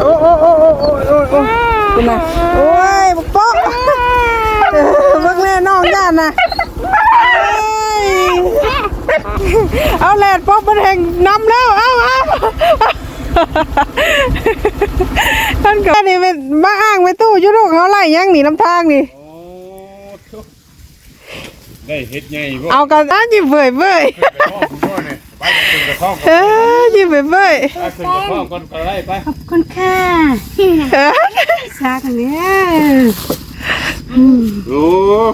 โอ้โอ้โอ้โอ้โอ้โอ้โอ้คุณนะโอ้ยบักโป๊ะเออเบิ่งแน่น้องย่านนะเอาแลดป๊อบมันแห่งนำแล้ว เอาเอาท่านก็นี่เป็นมาอ้างไปตู้ยุโรปเขาไล่ยังหนีน้ำทางนี่ได้เฮ็ดใหญ่บ่เอากันอ้ายิ้เบื่อยเบื่อย ไปห้องคุณพ่อเนี่ยไปขึ้นกระท่อมเออยิ้มเบื่อยเบื่อยไปขึ้นกระท่อมก่อนก็ได้ไปคุณค่ะเออสากันเนี่ยโอ้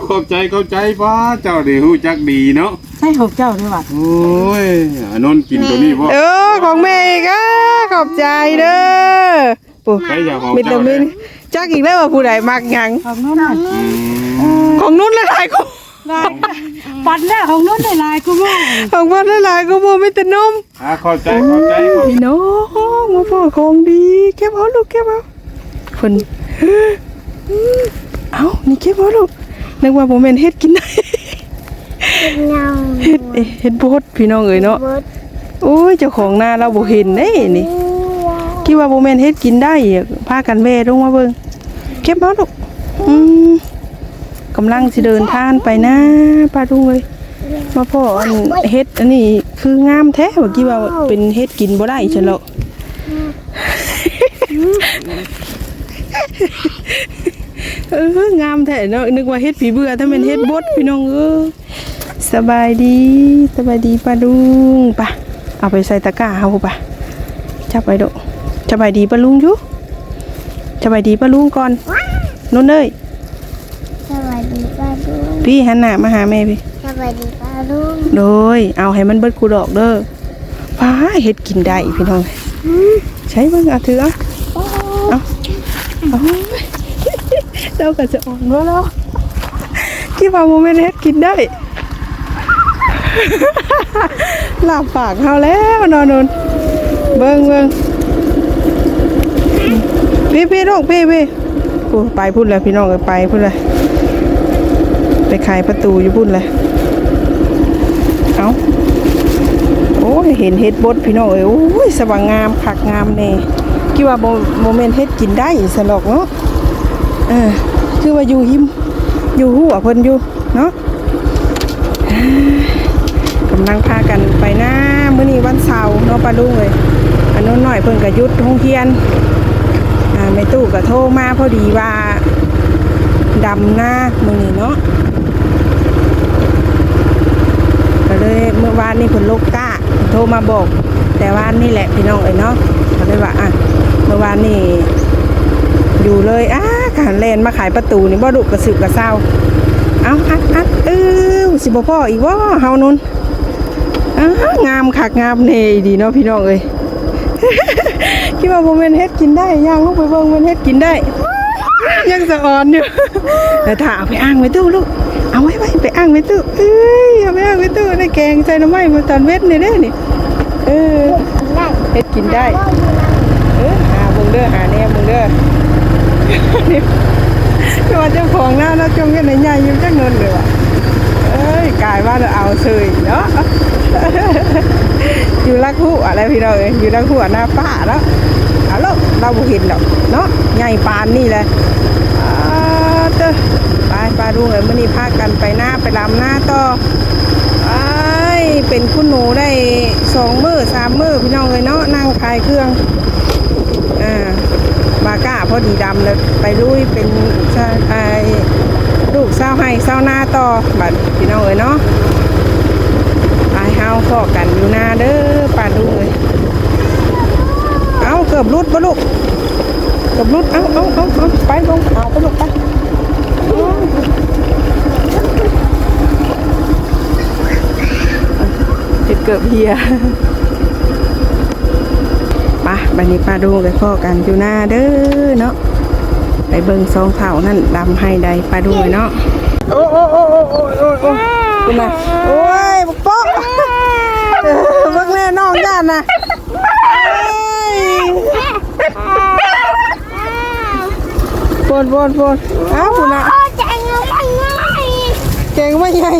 ขอบใจเข้าใจป้าเจ้านี่ฮู้จักดีเนาะใช่หกเจ้าด้วยว่ะโอ้ยอานนท์กินตัวนี้บ่เออของแม่อีกอะขอบใจเด้อปุ๊ใครอยากหอมมิตาเจ้ามิเนี่ยนจักอีกแล้วว่าผู้ใดมักหยังของนู้นน่ะอืมของนุ่นละลายกู ลายปันได้ของนู้นได้ลายกูมั่งของมันละลายกูบ่มีแต่นมอ่าเข้าใจเข้าใจเข้าใจพี่น้องมาพ่อของดีเก็บเอาลูกเก็บเอาเพิ่นเอ้านี่เก็บเอาลูกนึกว่าบ่แม่นเฮ็ดกินได้เงาเฮ็ดเอ้ยเฮ็ดบดพี่น้องเอ้ยเนาะบดโอ้ยเจ้าของนาเราบ่เห็นเด้นี่ คิดว่าบ่แม่นเฮ็ดกินได้อะพากันแม่ลงมาเบิ่งเก็บเอาลูกอืม กำลังสิเดินทางไปนะป้าดุงเอ้ยมาพ่ออันเฮ็ดอันนี้คืองามแท้ว่าคิดว่าเป็นเฮ็ดกินบ่ได้ฉันหรอกเอองามแท้เนาะนึกว่าเฮ็ดผีเบื่อถ้าเป็นเฮ็ดบดพี่น้องเออสบายดีสบายดีป้าลุงป่ะเอาไปใส่ตะกร้าเฮาป่ะจับไปดูสบายดีป้าลุงอยู่สบายดีป้าลุงก่อนนุ่นเอ้ย ป้าลุงพี่หันหน้ามาหาแม่พี่ สวัสดีป้าลุงโดย เอาให้มันเบิดกูดอกเด้อฟ้าเฮ็ดกินได้พี่น้องใช้เบิ่งเอาถือเอาเอาเอาเราก็จะอ่อนแล้วเนาะคิดว่าโมเมนต์เฮ็ดกินได้ลาบปากเฮาแล้วนอนนนเบิ่งเบิ่งพี่พี่น้องพี่พี่โอ้ไปพุ่นแล้วพี่น้องเอ้ยไปพุ่นเลยไป ขายประตูอยู่พุ่นเลยเอาโอ้ยเห็นเฮ็ดบดพี่น้องเอ้ยโอ้ยสว่างงามคักงามแน่คิดว่าโมเมนต์เฮ็ดกินได้สลอกเนาะเออคือว่าอยู่หิมอยู่หัวเพิ่นอยู่เนาะกำลังพากันไปหน้ามื้อนี้วันเสาร์เนาะป้าลุงเอ้ยอันนู้นหน่อยเพิ่นก็หยุดโรงเรียนอ่าแม่ตู้ก็โทรมาพอดีว่า ดำหน้ามือนี้เนาะก็เลยเมื่อวานนี่ผลลูกกล้าโทรมาบอก แต่ว่านี่แหละพี่น้องเอ้ยเนาะก็เลยว่าอะเมื่อวานนี่อยู่เลยอ้าขันเลนมาขายประตูนี่บ่ดุกระสืบกระเศร้าเอาอัดอัดเออสิบ่พ่ออีกว่าเฮานุนอ้างามคักงามเนยดีเนาะพี่น้องเอ้ยคิดว่าโมเมนเฮ็ดกินได้ย่างลูกไปเบิ่งมันเฮ็ดกินได้ ยังสะอ่อนอยู่แต่ถ้าเอาไปอ้างไว้ตู้ลูก เอาไว้ไว้ไปอ้างไว้ตู้เอ้ยเอาไปอ้างไว้ตู้ในแกงใส่น้ำไม้มาตอนเวทนี่เด้อนี่เออเฮ็ดกินได้เออหาบุงเด้อหาแนวบุงเด้อนี่คือว่าเจ้าของหน้าเราจงกันในใหญ่ยิ่งจังเงินเลยว่ะ อ้ยกลายว่าเราเอาเสยเนาะอยู่รักผู้อะไรพี่น้องเอ้ยอยู่รักผู้หน้าป้าแล้วเอาลูกเราบ่เห็นดอกเนาะใหญ่ปานนี่เลยเด้อไปปลาดูเอ้ยมื้อนี้พากันไปหน้าไปลำหน้าต่อไอเป็นคุณหนูได้สองมือสามมือพี่น้องเอ้ยเนาะนั่งขายเครื่องอ่าบาก้าพอดีดำเลยไปลุยเป็นชาไอ ลูกเศร้าให้เศร้าหน้าต่อบัดพี่น้องเอ้ยเนาะไปเฮาพอกันอยู่หน้าเด้อป่าดูเลยเอาเกือบรุดปะลูกเกือบรุดเอาเอาเอาเอาไปลงเอาไปลูกไปเจ็ดเกือบเฮียไปบันนี้ป้าดูเลยพ่อกันอยู่หน้าเด้อเนาะ ไปเบิ่งซองเท่านั่นดำให้ใดป้าดูเลยเนาะโอ้โอ้โอ้โอ้โอ้โอ้โอ้คุณน่ะโอ้ยบักโป๊ะเออเบิ่งแน่น้องย่านน่ะเอ้ยปวดปวดปวดเอ้าคุณน่ะโอ้ใจเงาไม่ง่ายเก่งไม่ใหญ่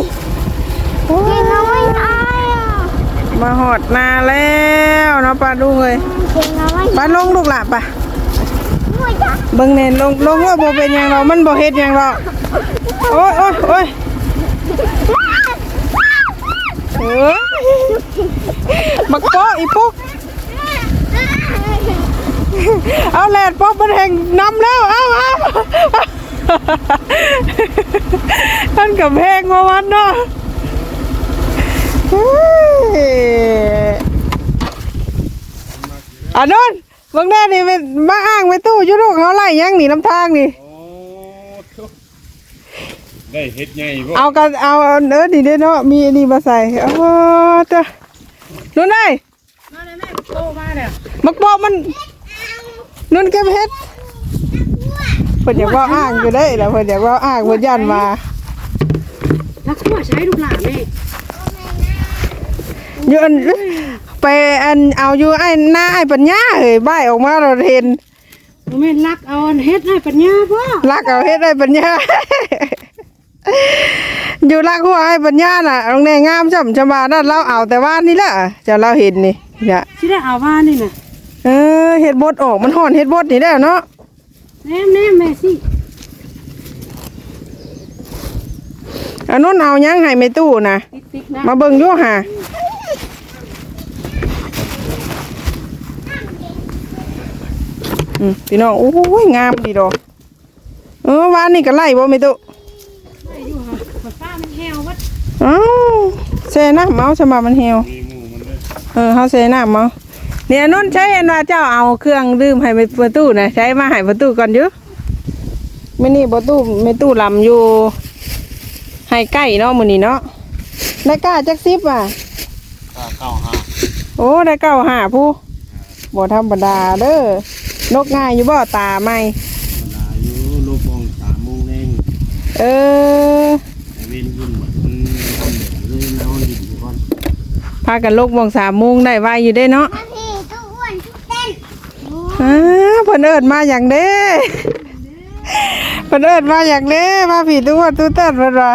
โอ้ใจยเงาไม่ง่ายอะมาหอดนาแล้วเนาะป้าดูเลยใจเงาไม่ป้าลงลูกหล่ะป่ะ เบิ่งแน่นลงลงว่าบ่เป็นหยังหรอกมันบ่เฮ็ดหยังหรอกโอ้ยโอ้ยโอ้ยเอ้ยบักโปะอีปุ๊กเอาแลดป๊อกมันแห่งนำแล้วเอาเอาท่านกับแพงมาวันเนาะอันนั้ นบางแน่นี่เป็นมาอ้างไปตู้อยุลูกเขาไล่ยังหนีน้ำทางนี่ โอ้ทุกได้เฮ็ดใหญ่บ่เอากันเอาเอาเนื้อนี่เด้อเนาะมีอันนี่มาใส่เอาเจ้านุ่นไอ้มาเลยแม่โตมาเนี่ยมักบอกมันนุ่นเก็บเฮ็ดเพิ่นอยากว่าอ้างอยู่ได้แหล้วเพิ่นอยากว่าอ้างเพิ่นยันมานักขั่วใช้ลูกหลานแม่อยู่อัน ไปอันเอาอยู่ไอ้หน้าไอ้ปัญญาเอ้ยบ้ายออกมาเราเห็นบ่แม่นรักเอาอันเฮ็ดให้ปัญญาพ่อลักเอาเฮ็ดไอ้ปัญญา อยู่ลักหัวไอ้ปัญญาน่ะโรงแรมงามช่ำชะบานั่นเราเอาแต่ว่านี่แหละจะเราเห็นนี่เนี่ยสิได้เอาว่านี่น่ะเออเฮ็ดบดออกมันห่อนเฮ็ดบดนี่แล้วเนาะแน่แน่แม่สิอันนู้นเอายังให้ไม่ตู้นะติ๊กๆนะมาเบิ่งอยู่ห่าอืม พี่น้องโอ้ยงามดีดอกเออวานนี่ก็ไล่บ่ไม่ตู้ได้อยู่ค่ะบ่ฟ้ามันแฮววัดอ้าวเซน้ำเมาสมามันเหี่ยวมีหมู่มันเลยเออเฮาเซน้ำเมาเนี่ยอันนู้นใช้อันว่าเจ้าเอาเครื่องดื่มให้ไปประตูนะใช้มาให้ประตูก่อนอยู่ไม่นี่ประตูไม่ตู้ลำอยู่ให้ใกล้เนาะมื้อนี้เนาะได้กล้าจักซิบอะค่าเข้าหาโอ้ได้เก้าห้าผู้บ่ธรรมดาเด้อ นกง่ายอยู่บ่ตาไหมอายุลูกมองสามโมงเองเออไอ้เว้นขึ้นหมดมันทำเด็กเลยนอนดินก่อนพากันลกมองสามโมงได้ไวอยู่ได้เนาะพี่ทุกวันทุกเต้นอ้าเพิ่นเอิ้นมาอย่างเด้เพิ่นเอิ้นมาอย่างเด้มาผีตัวตัวเต้นเพิ่นว่า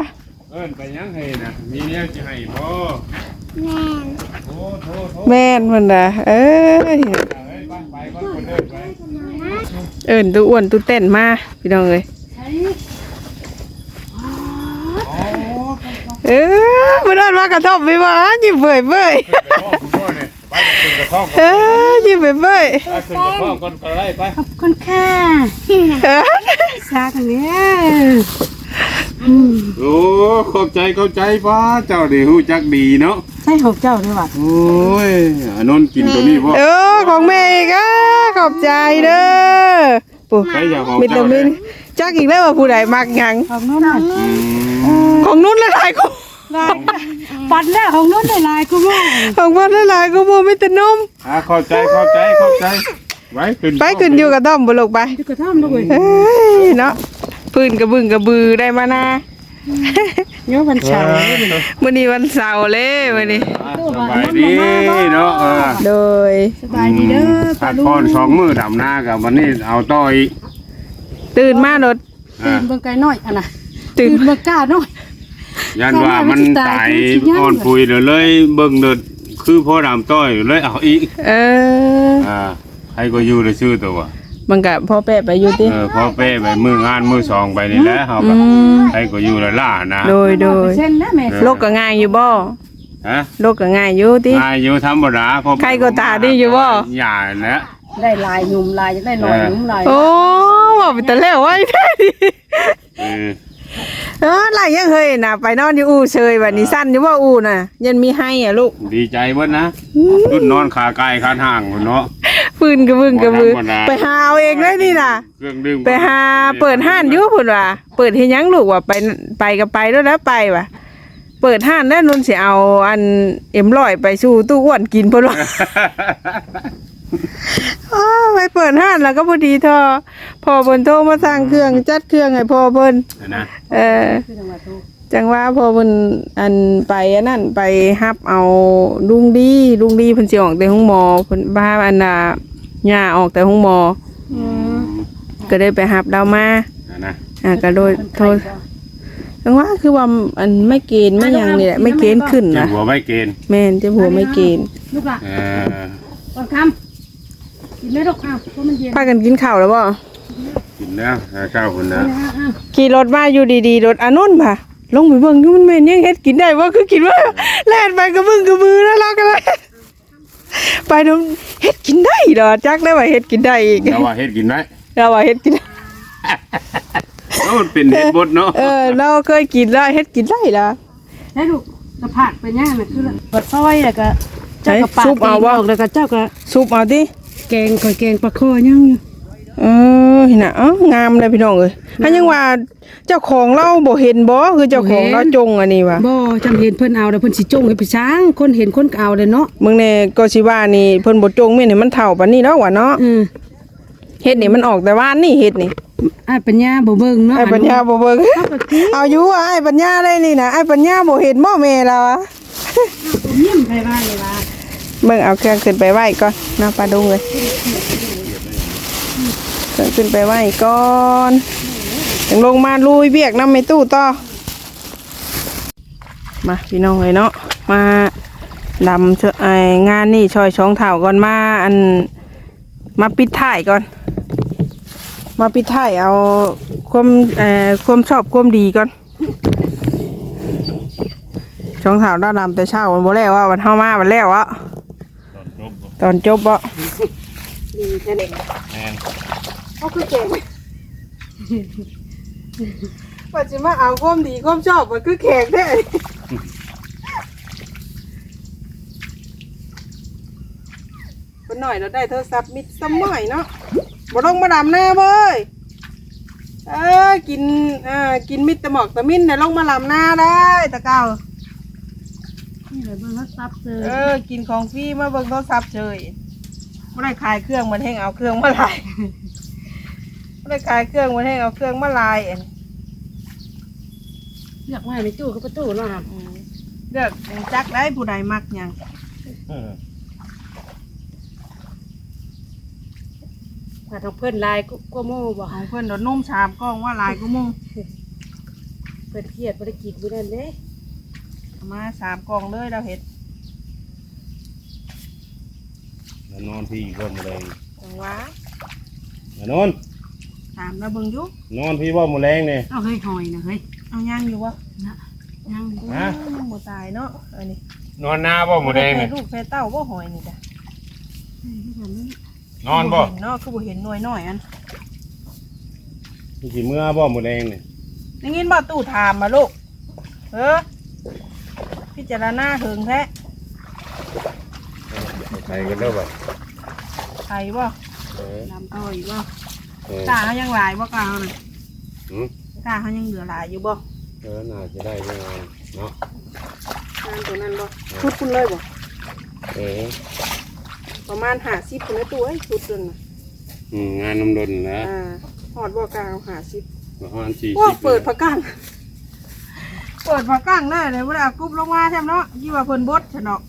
เอิ้นไปยังให้นะมีแนวจะให้บ่แม่โทษโทษโทษแม่นเพิ่นน่ะเอ้ยเอ้ยไปไปก่อนคนเดินไป เอิ้นตัวอ้วนตัวเต้นมาพี่น้องเอ้ยใช้เออเพิ่นเอิ้นมากระทบไปว่ายิ้มเบื่อยเบื่อยพ่อคุณพ่อเนี่ยไปขึ้นกระท่อมเออยิ้มเบื่อยเบื่อยไปขึ้นกระท่อมก่อนก็ได้ไปขอบคุณค่ะเออซากันเนี่ย โอ้ขอบใจเข้าใจป้าเจ้าดีฮู้จักดีเนาะใช่ของเจ้าด้วยว่ะโอ้ยอานนท์กินตัวนี้บ่เออของแม่อีกอะขอบใจเด้อปุ๊ใครอยากของมิตรเจ้ามิเนี่ยจักอีกแล้วว่าผู้ใดมักหยังของนู้นน่ะอืมของนุ่นหลายๆก็ลายปันได้ของนู้นได้ลายกูรู้ของเพิ่นหลายๆก็บ่มีแต่นมอ่าเข้าใจเข้าใจเข้าใจไว้ขึ้นไปขึ้นอยู่กับต้อมบ่ลูกไปดูกระท่อมด้วยเอ้ยเนาะ พื้นกระบึงกระบือได้มานะโยวันเสาร์มื้อนี้วันเสาร์เลยมื้อนี้อ่าสบายดีเนาะเออโดยสบายดีเด้อพัป้ากลุผ่อนงสองมือดำหน้ากับวันนี้เอาต่ออีกตื่นมารถตื่อ่านเบิ่งไกลน้อยอะนะตื่ตื่นนเบิ่งกล้าน้อยยันว่ามันตายอ่อนปุยเดี๋ยวเลยเบิ่งเดิดคือพ่อดำต้อยเลยเอาอีกเอออ่าใครก็อยู่ในชื่อตัว มันก็พ่อแปะไปอยู่ติเออพอเป้ไปมืองานมือสองไปนี่แหละเฮาอืก็มใครก็อยู่ละล่านะโดยโดยเส้นนะแม่โลกก็ง่ายอยู่บ่ฮะโลกก็ง่ายอยู่ติอายุธรรมดาพอใครก็ตาดีอยู่บ่ อย่าแหละได้ลายหนุ่มลายจะได้หน่อยหนุ่มลายโอ้ว่าไปแต่แล้วไว้แท้เออเออหลายยังเคยน่ะไปนอนอยู่อู่เชยบัดนี้สั้นอยู่ว่าอู่น่ะยันมีให้อะลูก ดีใจเบิดนะรุ่นนอนขาไกลขาห่างพุ่นเนาะ ปืนกระบึงกระบือธรรมดาไปหาเอาเองเลยนี่น่ะ เครื่องดื่มไปหาเปิดห้านอยู่พุ่นว่าเปิดเฮ็ดหยังลูกว่าไปไปก็ไปแล้วแล้วไปว่ะ เปิดห้านแล้วนุ่นสิเอาอันเอ็มร้อยไปสู่ตู้อ้วนกินเพิ่นว่าอ้าวไปเปิดห้านแล้วก็พอดีทอพอเพิ่นโทรมาสั่งเครื่องจัดเครื่องให้พ่อเพิ่นนะเออ คือจังหวัดทุกจังว่าพอเพิ่นอันไปอันนั้นไปฮับเอาลุงดีลุงดีเพิ่นสิออกแต่ห้องหมอเพิ่นบ้าอันน่ะ ย่าออกแต่ห้องหมอก็ได้ไปฮับดาวมานะอ่าก็โดยโทษจังว่าคือว่าอันไม่เกณฑ์ไม่หยังนี่แหละไม่เกณฑ์ขึ้นเจ็บนะหัวไม่เกณฑ์แม่นเจะหัวไม่เกณฑ์ลูกอะเออก่อนคำกินไม่ลูกอ้าวเพราะมันเย็นพากันกินข้าวแล้วบ่กินแล้วหาข้าวคนนะขี่รถมาอยู่ดีๆรถอานนท์มาลงไปเบิ่งดูมันแม่นยังเฮ็ดกินได้บ่คือกินว่าแล่นไปกับมึงกับมือแล้วเราก็เลย ไปดูเฮ็ดกินได้เหรอจักได้ว่าเฮ็ดกินได้อีกแล้วว่าเฮ็ดกินไหมเราว่าเฮ็ดกินได้โอ้มันเป็นเฮ็ดบดเนาะเออเราเคยกินแล้วเฮ็ดกินได้ล่ะให้ลูกกระผักไปย่างน่ะคือบัดซอยแล้วก็เจ้าก็ปาดซุปเอาบ่ตีนกแล้วก็เจ้าก็ซุปเอาดิแกงข่อยแกงปลาคอย่างอยู่ เออเห็นน่ะเอ้างามเลยพี่น้องเอ้ยอันยังว่าเจ้าของเราบ่เห็นบ่คือเจ้าของเราจงอันนี้ว่ะบ่จำเห็นเพิ่นเอาแล้วเพิ่นสิจงให้ไปช้าง คนเห็นคนก็เอาเลยเนาะมึงแน่ก็สิว่านี่เพิ่นบ่จงแม่นให้มันเฒ่าปานนี้แล้วว่ะเนาะเออเฮ็ดนี่มันออกแต่ว่านนี่เฮ็ดนี่อ้ายปัญญาบ่เบิ่งเนาะไอ้ปัญญาบ่เบิ่งเอาอยู่อะไอ้ปัญญาได้นี่นะไอ้ปัญญาบ่เห็นบ่แม่เราอะเยี่ยมไปว่าเลยว่าเบิ่งเอาเครื่องขึ้นไปไหว้ก่อนเนาะปลาดุงเลย ขึ้นไปไหวก่อนถึงลงมาลุยเบียกน้ำไม่ตู้ต่อ มาพี่น้องเลยเนาะ มาดำเชไองานนี่ชอยช่องเถ่าก่อนมาอันมาปิดท้ายก่อน มาปิดท้ายเอาความเอ่อความชอบความดีก่อนช่องเถ่าด้านดำแต่เช้าวันบ่แล้วว่าวันเฮามาวันแล้วอะตอนจบบ่ดีแมน เขาคือเก่งว่าจะมาเอาความดีความชอบมันคือแขกได้คนหน่อยเราได้โทรศัพท์มิดสมัยเนาะบ่ต้องมาดำหน้าเว้ยเออกินอ่ากินมิดตะหมอกตะมินเนี่ยลงมาลำหน้าได้ตะเก้านี่เลยเบิ่งว่าซับเจอเออ กินของฟรีมาเบิ่งโทรศัพท์เฉยไม่ได้ขายเครื่องมันแห้งเอาเครื่องมาลาย ไม่ได้ขายเครื่องมันแห้งเอาเครื่องมาลายอันอยากไว้ในตู้ก็ประตูเนาะครับอืมเลือกจักได้ผู้ใดมักหยังถ้าทางเพิ่นลายก็ก็โม่บ่ของเพื่อนโดนนุ่มชามกล้องว่าลายก็มุ่งเพิ่นเครียดบ่ได้กินมื้อนั้นเด้เอามาสามกล่องเลยเราเห็ดแล้วนอนพี่ก็บ่แรงจังหว่าแล้วนอน ถามแล้วเบิ่งอยู่นอนพี่ว่าบ่แรงนี่เอาเฮ้ยหอยนะเฮ้ยเอาย่างอยู่วะนะยังฮะ ยังบ่ตายเนาะอันนี้นอนหน้าบ่บ่แรงแม่นี่ลูกแพ้เต้าบ่หอยนี่จ้ะนอนบ่เห็เนาะคือบ่เห็นหน่วยน้อยอันพี่สิเมื่อบ่บ่แรงนี่ได้ยินบ่ตู้ถามมาลูกเออพิจารณาเหิงแท้ไปกันเด้อบ่ไทยบ่เออลำต่อยบ่ เออกล้าเขายังหลายบ่กล้าเขาน่ะหืมกล้าเขายังเหลือหลายอยู่บ่เออน่าจะได้ยังไงเนาะ งานตัวนั้นบ่ชุดคุณเลยบ่เออประมาณ50คุณในตู้ไอ้ชุดนึงน่ะอืมงานน้ำดนนะอ่าฮอดบ่กล้าเอา50ประมาณสี่ว่าสิบเปิดผักกังเปิดผักกังแน่เลยบ่ได้เอากรุ๊บลงมาใช่ไหมเนาะยี่ว่าเพิ่นบดฉันเนาะ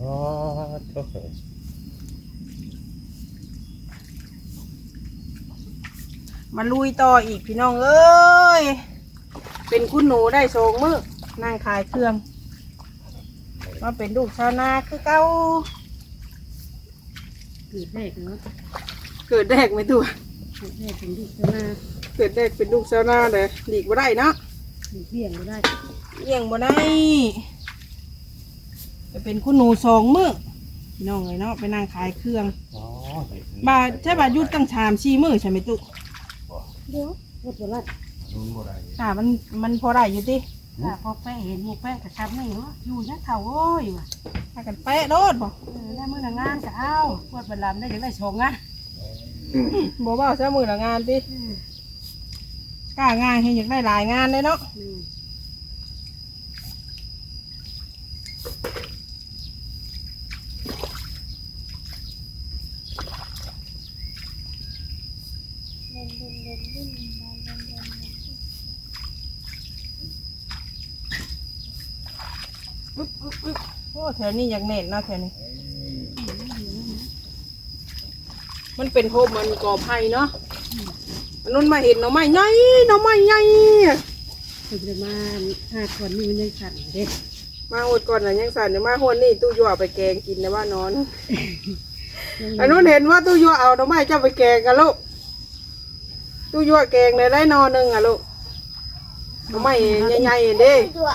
อ๋อ โถ่มาลุยต่ออีกพี่น้องเอ้ย เป็นคุณหนูได้โชงมือนั่งขายเครื่อง มาเป็นลูกชาวนาคือเก่าเกิดแรกเนาะเกิดแดกไหมตัวเกิดแรกเป็นลูกชาวนาเกิดแดกเป็นลูกชาวนาเลยหลีกบ่ได้เนาะหลีกเลี่ยงบ่ได้เลี้ยงบ่ได้ไปเป็นคุณหนูสองมือ พี่น้องเลยเนาะไปนั่งขายเครื่องอ๋อบาใช่บายุดตั้งชามชีมือใช่ไหมตุเดี๋ยวรถบ่ได้นุ่นบ่ได้อ่ามันมันพอได้อยู่ติถ้าพอแป้เห็นหมูแป้กระชับนี่เนาะอยู่นะเฒ่าโอ้ยว่ะพากันแปะโดดบ่เออได้มื้อละงานก็เอาปวดบัดลำได้จังได้ชงอะบ่เว้าซะมือละงานติกล้างานให้อยากได้หลายงานเลยเนาะ อืม อึ๊บอึ๊บอึ๊บโอ้แถ วนี้อยากเน็ตเนาะแถวนี้ มันเป็นโฮมมันก่อไผ่เนาะอันนู้นมาเห็นหน่อไม้ใหญ่หน่อไม้ใหญ่เพิ่นจะมาหาคนนี่มันยังสั่นเด้มาหดก่อนน่ะยังสั่นเดี๋ยวมาหดนี่ตู้ยั่วไปแกงกินนะว่านอนอันนู้นเห็นว่าตู้ยั่วเอาหน่อไม้เจ้าไปแกงกันลูกตู้ยั่วแกงเลยได้นอหนึงอะลูกหน่อไม้ใหญ่ๆเด้ตัว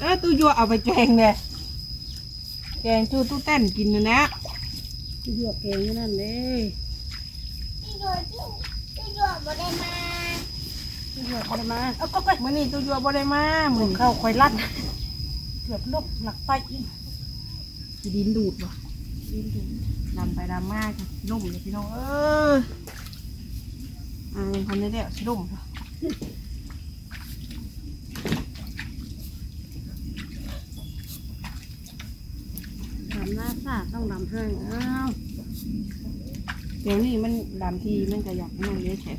เออตู้ยั่วเอาไปแกงเนี่ย แกงตู้ตู้เต้นกินนะนะที่หยวกเองนั่นเลยที่ตัวที่ที่ตัวบ่ได้มาที่หยวกมาเอาก็ไปมื่อนี้ตู้ยั่วบ่ได้มาหมืมุอนเข้าคอยลั่นเกือบลบหลักไปอีกขี้ดินดูดบ่ดำไปดำมากนุ่มเลยพี่น้องเอออ่าคนนี้เดียวสินุ่ม ดำหน้าซาต้องดำห้างอ้าวเดี๋ยวนี้มันดำทีมันก็อยากนั่งเยอะแฉะ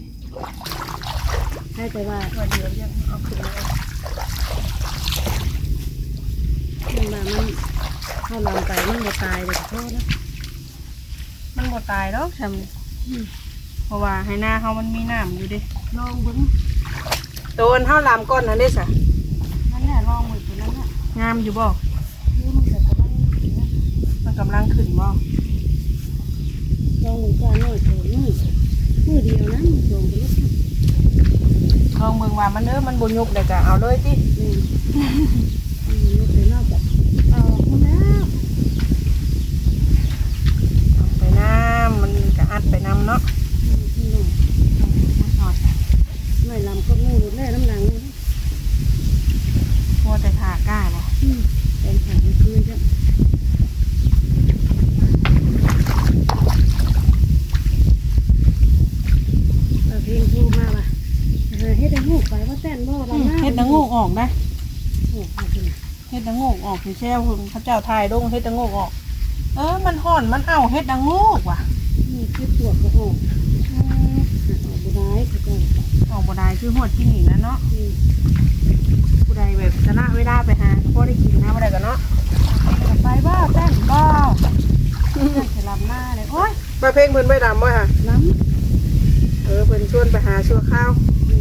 ให้แต่ว่าว่าเดี๋ยวยังเอาขึ้นเลยมันมามันเข้าลำไปมันจะตายเลยขอโทษนะมันบ่ตายแล้วทำเพราะว่าให้หน้าเขามันมีน้ำอยู่เดิลองเบิ้งโดนเท่าลามก้อนนั่นได้สะนั่นแหละลองเหมือนตัวนั้นน่ะงามอยู่บ่นี่มันจะกำลังนะ มัน กำลังขึ้นบ่ลองเหมือนกันหน่อยเถอะมือมือเดียวนะมือสองก็ลดนะลองเบิ่งว่ามันเออมันบ่ยุบเลยก็เอาเลยตินี่มันลดเลยนอกจากเอาออกมาแล้วเอาไปน้ำมันก็อัดไปน้ำเนาะนี่หน่อยมันหอดไม่ลำก็งูลดแร่น้ำหนังเลยนะมัวแต่ทากล้าบ่อืมเป็นแข็งคืนจ้ะ เอาเพลงพูมาป่ะเออเฮ็ดให้หูไปว่าเต้นบ่ลำหน้าเฮ็ดตะงูออกนะโอ้ขอบคุณเฮ็ดตะงูออกที่แช่เพิ่นเขาเจ้าทายลงเฮ็ดตะงูออก เออมันห่อนมันเอาเฮ็ดตะงูว่ะนี่คือปวดก็ออกออกบ่ได้เขาก็ออกบ่ได้คือหอดกินนี่นะเนาะอืมผู้ใดแบบชนะเวลาไปหาก็พอได้กินนะบ่ได้ก็เนาะไปบ้าแต้นบ้าเพื่อนจะลำหน้าเลยโอ๊ยมาเพลงเพิ่นไม่ดำบ่ค่ะล้ เออเพิ่นชวนไปหาชั่วข้าวำอื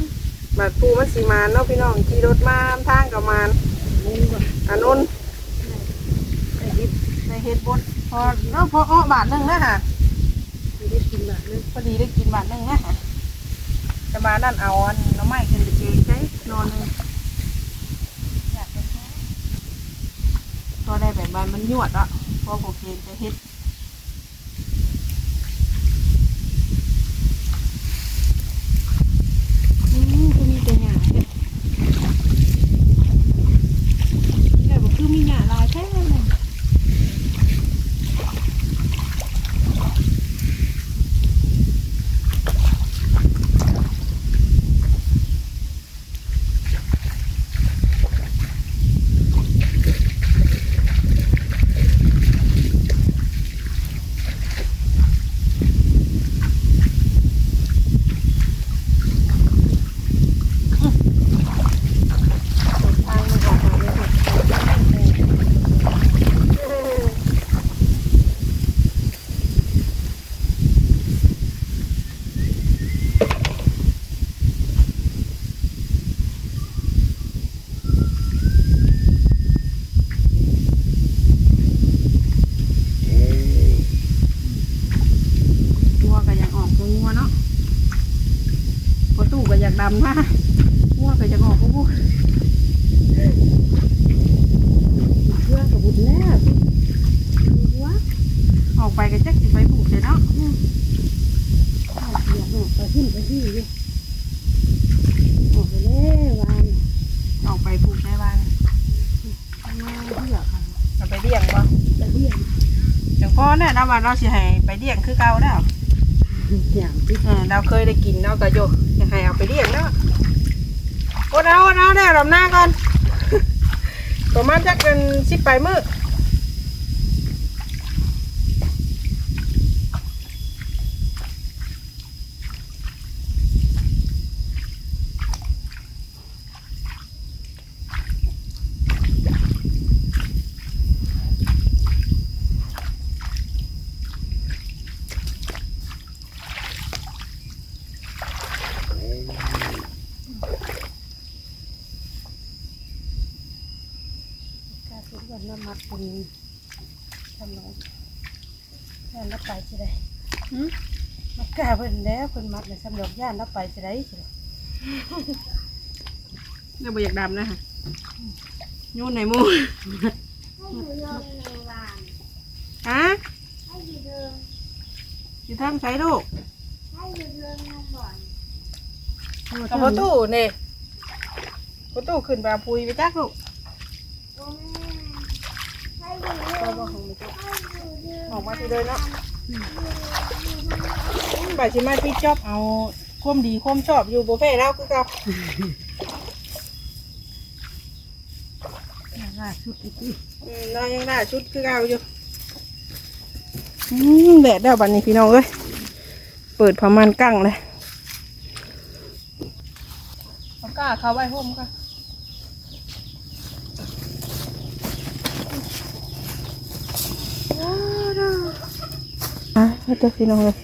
มบาดปูมันสีมานเนาะพี่น้องขี่รถมาทางกับมานเล่นบ่อันนนไอ้ดิบในเฮ็ดบดพอเนาะพออ้อบาทหนึงนะฮะไอ้ดิบกินแบบนึงพอดีได้กินบาทหนึงนะฮะแต่มานั่นเอาอันหน้ำไม้ขึ้นไปเจงใช้นอนหนึงอยากไปแค่ก็ได้แบบมันมันยวดอะพอโอเคจะเฮ็ด มก็มีแต่หญ้าเฮ็ดแต่บ่คือมีหญ้าหลายแท้เลย ทางมันออกมาเลยค่ะงัวก็อยากออกตัวงัวเนาะพอตู้ก็อยากดำนะงัวก็อยากออกพวก เพื่อนกับบุญแล้วดูวะ ออก ไปก็จักสิไปปลูกเลยเนาะข้าวเสียออกไปขึ้นไปที่ดิออกไปเลยวันออกไปปลูกในบ้านงานเพื่อค่ะเราไปเลี้ยงบ่จะเรียนจังพ่อเนี่ยเราว่าเราสิให้ไปเลี้ยงคือเก่าแล้วอย่างที่เออเราเคยได้กินเนาะก็โยกอยากให้เอาไปเลี้ยงเนาะโอ้เอาเอาได้รำหน้าก่อนประมาณจักเป็นสิบไปมื้อ ทำน้อยย่านรับไปสิได้มัดกล้าเพิ่นแล้วเพิ่นมัดในสำหรับย่านรับไปสิได้สิเราบอยากดำนะฮะยนไหนให้อยู่เดิมในวานฮะอยู่ทางใช้ลูกกับประตูนี่ประตูขึ้นไปปุยไปจักลูก โอ้แม่ให้อยู่เดิมให้อยู่เดิมออกมาทีเลยเนาะบ่ายสิมาที่จอบเอาความดีความชอบอยู่บุฟเฟ่แล้วคือเก่าล่าสุดอีกทีอืมเรายังได้ชุดคือเก่าอยู่อืมแดดแล้วบัดนี้พี่น้องเอ้ยเปิดประมาณกั้งเลยเอาก้าเข้าไว้ห่มค่ะ เจ้าพี่น้องเลย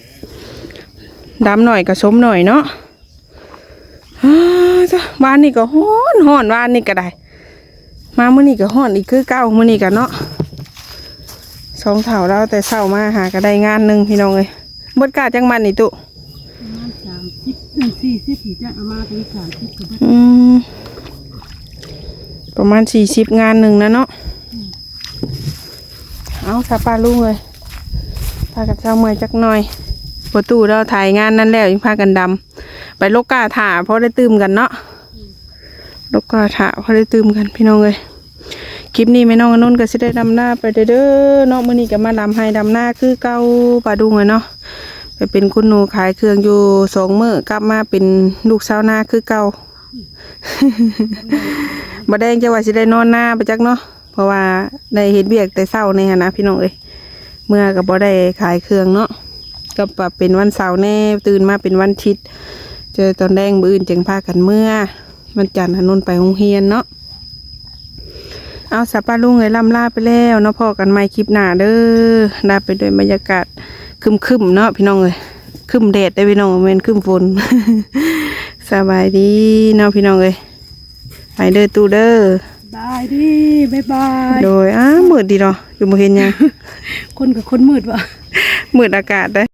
ดำหน่อยกับสมหน่อยเนาะจ้ะบ้านนี่ก็ฮ้อนฮ้อนบ้านนี่ก็ได้ มาเมื้อนี้ก็ฮ้อนอีกคือเก่าเมื้อนี้ก็เนาะสองเท่าแล้วแต่เช้ามาหาก็ได้งานหนึ่งพี่น้องเอ้ยเบิดกาจังมันนี่ตุประมาณสามสิบเดือนสี่สิบงจะเอามาถึงสามสิบอืมประมาณสี่สิบงานหนึ่งนะเนาะเอาสาปาลุงเลยากับเจ้าเมื่อยจักหน่อยประตูเราถ่ายงานนั่นแล้วยังพากันดำไปโลกกาถ่าเพราะได้ตื่มกันเนาะโลกกาถ่าเพราะได้ตื่มกันพี่น้องเลยคลิปนี้แม่น้องนนท์ก็สิได้ดำหน้าไปเด้อเด้อเนาะมื้อนี้ก็มาดำให้ดำหน้าคือเก่าปลาดุงเลยเนาะไปเป็นคุณหนูขายเครื่องอยู่สองมื้อกลับมาเป็นลูกสาวนาคือเก่าบ่แดงจะว่าสิได้นอนหน้าไปจักเนาะเพราะว่าได้เฮ็ดเวียกแต่เช้านี่หั้นนะพี่น้องเอ้ย เมื่อก็บ่ได้ขายเครื่องเนาะก็ปรับเป็นวันเสาร์แน่ตื่นมาเป็นวันอาทิตย์เจอตอนแดงมื้ออื่นจึงพากันเมื่อวันจันทร์นนไปโรงเรียนเนาะเอาสับปะลุงเอ้ยล่ำลาไปแล้วเนาะพอกันใหม่คลิปหน้าเด้อลาไปด้วยบรรยากาศครึมเนาะพี่น้องเอ้ยคึมแดดได้พี่น้องบ่แม่นคึมฝนสบายดีเนาะพี่น้องเอ้ยไปเด้อตู้เด้อ บายดีบายบายโดยอ้ามืดดีเนาะอยู่บ่เห็นหยัง คนกับคนมืดวะ มืดอากาศเด้อ